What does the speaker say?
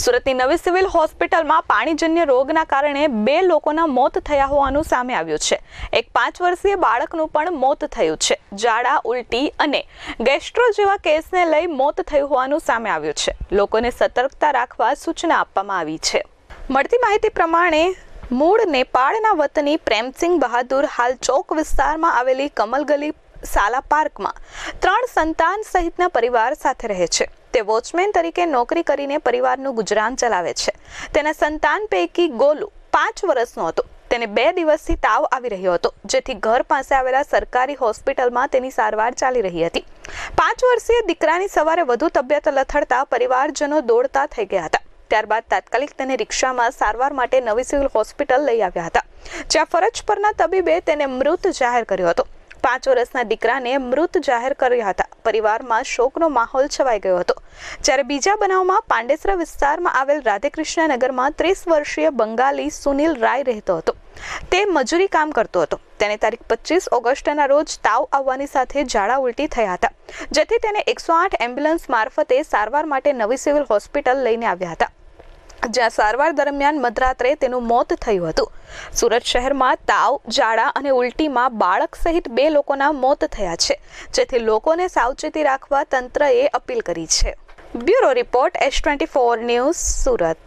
સુરતની નવી સિવિલ હોસ્પિટલમાં પાણીજન્ય રોગના કારણે બે લોકોના મોત થયા હોવાનું સામે આવ્યું છે. એક પાંચ વર્ષીય બાળકનું પણ મોત થયું છે. ઝાડા, ઉલટી અને ગેસ્ટ્રો જેવા કેસને લઈ મોત થયું હોવાનું સામે આવ્યું છે. લોકોને સતર્કતા રાખવા સૂચના આપવામાં આવી છે. મળતી માહિતી પ્રમાણે મૂળ નેપાળના વતની પ્રેમસિંહ બહાદુર હાલ ચોક વિસ્તારમાં આવેલી કમલગલી સાલા પાર્કમાં ત્રણ સંતાન સહિતના પરિવાર સાથે રહે છે. તે વોચમેન તરીકે નોકરી કરીને પરિવારનું ગુજરાન ચલાવે છે. તેના સંતાન પૈકી ગોલુ પાંચ વર્ષનો હતો. તેને બે દિવસથી તાવ આવી રહ્યો હતો, જેથી ઘર પાસે આવેલા સરકારી હોસ્પિટલમાં તેની સારવાર ચાલી રહી હતી. પાંચ વર્ષીય દીકરાની સવારે વધુ તબિયત લથડતા પરિવારજનો દોડતા થઈ ગયા હતા. ત્યારબાદ તાત્કાલિક તેને રિક્ષામાં સારવાર માટે નવી સિવિલ હોસ્પિટલ લઈ આવ્યા હતા. જ્યાં ફરજ પરના તબીબે તેને મૃત જાહેર કર્યો હતો. પાંચ વર્ષના દીકરાને મૃત જાહેર કર્યા હતા. પરિવારમાં શોકનો માહોલ છવાઈ ગયો હતો. જ્યારે બીજા બનાવમાં પાંડેસરા વિસ્તારમાં આવેલ રાધેકૃષ્ણ ત્રીસ વર્ષીય બંગાળી સુનિલ રાય રહેતો હતો. તે મજૂરી કામ કરતો હતો. તેને તારીખ પચીસ ઓગસ્ટના રોજ તાવ આવવાની સાથે ઝાડા ઉલટી થયા હતા, જેથી તેને એકસો આઠ એમ્બ્યુલન્સ મારફતે સારવાર માટે નવી સિવિલ હોસ્પિટલ લઈને આવ્યા હતા. જ્યાં સારવાર દરમિયાન મધરાત્રે તેનું મોત થયું હતું. સુરત શહેરમાં તાવ, ઝાડા અને ઉલટીમાં બાળક સહિત બે લોકોના મોત થયા છે, જેથી લોકોને સાવચેતી રાખવા તંત્રએ અપીલ કરી છે. Bureau report, S twenty four news, Surat.